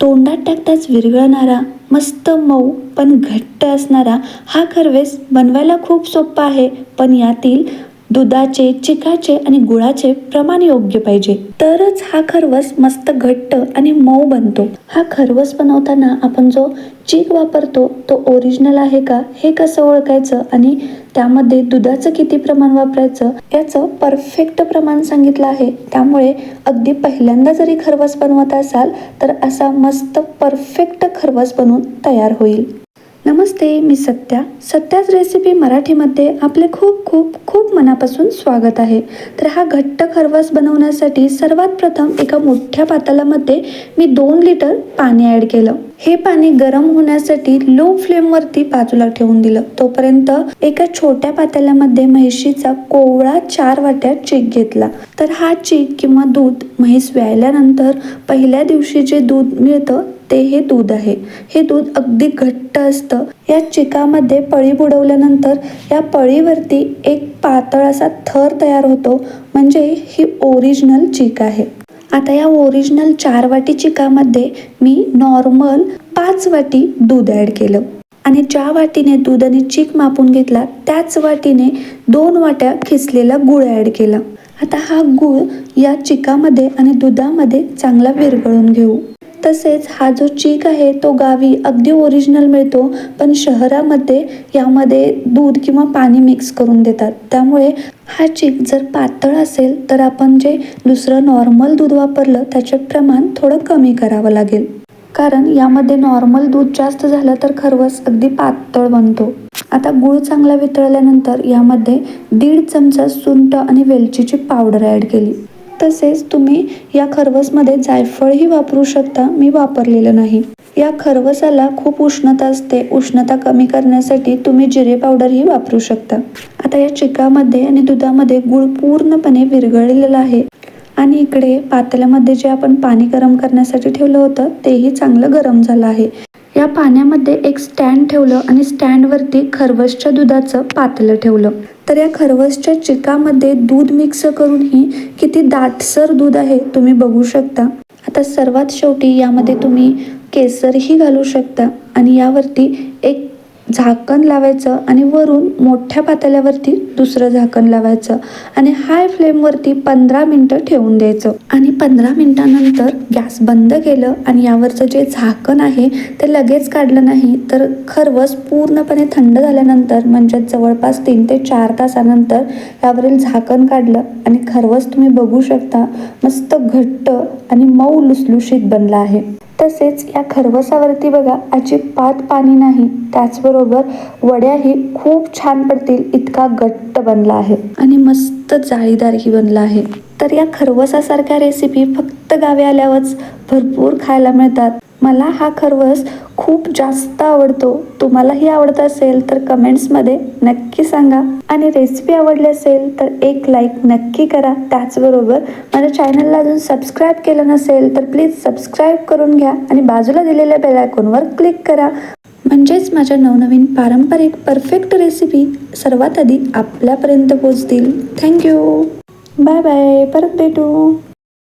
तोंडात टाकताच विरघळणारा मस्त मऊ पण घट्ट असणारा हा खरवेस बनवायला खूप सोपा आहे पण यातील दुधाचे चिकाचे आणि गुळाचे प्रमाण योग्य पाहिजे. तरच हा खरवस मस्त घट्ट आणि मऊ बनतो. हा खरवस बनवताना आपण जो चीक वापरतो तो ओरिजिनल आहे का हे कसं ओळखायचं आणि त्यामध्ये दुधाचं किती प्रमाण वापरायचं याचं परफेक्ट प्रमाण सांगितलं आहे. त्यामुळे अगदी पहिल्यांदा जरी खरवस बनवत असाल तर असा मस्त परफेक्ट खरवस बनवून तयार होईल. नमस्ते मी सत्या. सत्याच रेसिपी मराठीमध्ये आपले खूप खूप खूप मनापासून स्वागत आहे. तर हा घट्ट खरवस बनवण्यासाठी सर्वात प्रथम एका मोठ्या पातालामध्ये मी दोन लिटर पाणी ॲड केलं. हे पाणी गरम होण्यासाठी लो फ्लेमवरती बाजूला ठेवून दिलं. तोपर्यंत एका छोट्या पातेल्यामध्ये म्हैशीचा कोवळा चार वाट्या चीक घेतला. तर हा चीक किंवा दूध म्हैस व्यायल्यानंतर पहिल्या दिवशी जे दूध मिळतं ते हे दूध आहे. हे दूध अगदी घट्ट असतं. या चिकामध्ये पळी बुडवल्यानंतर या पळीवरती एक पातळ असा थर तयार होतो म्हणजे ही ओरिजिनल चीक आहे. आता या ओरिजिनल चार वाटी चिकामध्ये मी नॉर्मल पाच वाटी दूध ॲड केलं. आणि ज्या वाटीने दूध आणि चीक मापून घेतला त्याच वाटीने दोन वाट्या खिसलेला गुळ ॲड केला. आता हा गुळ या चिकामध्ये आणि दुधामध्ये चांगला विरघळून घेऊ. तसेच हा जो चीक आहे तो गावी अगदी ओरिजिनल मिळतो पण शहरामध्ये यामध्ये दूध किंवा पाणी मिक्स करून देतात. त्यामुळे हा चीक जर पातळ असेल तर आपण जे दुसरं नॉर्मल दूध वापरलं त्याचे प्रमाण थोडं कमी करावं लागेल. कारण यामध्ये नॉर्मल दूध जास्त झालं तर खरवस अगदी पातळ बनतो. आता गूळ चांगला वितळल्यानंतर यामध्ये दीड चमचा सुंठ आणि वेलचीची पावडर ॲड केली. तसेच तुम्ही या खरवसमध्ये जायफळही वापरू शकता. मी वापरलेलं नाही. या खरवसाला खूप उष्णता असते. उष्णता कमी करण्यासाठी तुम्ही जिरे पावडरही वापरू शकता. आता या चिकामध्ये आणि दुधामध्ये गूळ पूर्णपणे विरघळलेला आहे. आणि इकडे पातेल्यामध्ये जे आपण पाणी गरम करण्यासाठी ठेवलं होतं तेही चांगलं गरम झालं आहे. या पाण्यामध्ये एक स्टँड ठेवलं आणि स्टँडवरती खरवसच्या दुधाचं पातलं ठेवलं. तर या खरवसच्या चिकामध्ये दूध मिक्स करूनही किती दाटसर दूध आहे तुम्ही बघू शकता. आता सर्वात शेवटी यामध्ये तुम्ही केसरही घालू शकता आणि यावरती एक झाकण लावायचं आणि वरून मोठ्या पातेल्यावरती दुसरं झाकण लावायचं आणि हाय फ्लेमवरती पंधरा मिनटं ठेवून द्यायचं. आणि पंधरा मिनटानंतर गॅस बंद केलं आणि यावरचं जे झाकण आहे ते लगेच काढलं नाही तर खरवस पूर्णपणे थंड झाल्यानंतर म्हणजे जवळपास तीन ते चार तासानंतर यावरील झाकण काढलं आणि खरवस तुम्ही बघू शकता मस्त घट्ट आणि मऊ लुसलुशीत बनला आहे. तसेच या खरवसावरती बघा अजिबात पाणी नाही. त्याचबरोबर वड्याही खूप छान पडतील इतका घट्ट बनला आहे. आणि मस्त जाळीदारही बनला आहे. तर या खरवसासारख्या रेसिपी फक्त गावी आल्यावरच भरपूर खायला मिळतात. मला हा खरवस खूप जास्त आवडतो. तुम्हालाही आवडत असेल तर कमेंट्समध्ये नक्की सांगा. आणि रेसिपी आवडली असेल तर एक लाईक नक्की करा. त्याचबरोबर माझ्या चॅनलला अजून सबस्क्राईब केलं नसेल तर प्लीज सबस्क्राईब करून घ्या आणि बाजूला दिलेल्या बेलायकॉनवर क्लिक करा. म्हणजेच माझ्या नवनवीन पारंपरिक परफेक्ट रेसिपी सर्वात आधी आपल्यापर्यंत पोचतील थँक्यू बाय बाय परत भेटू.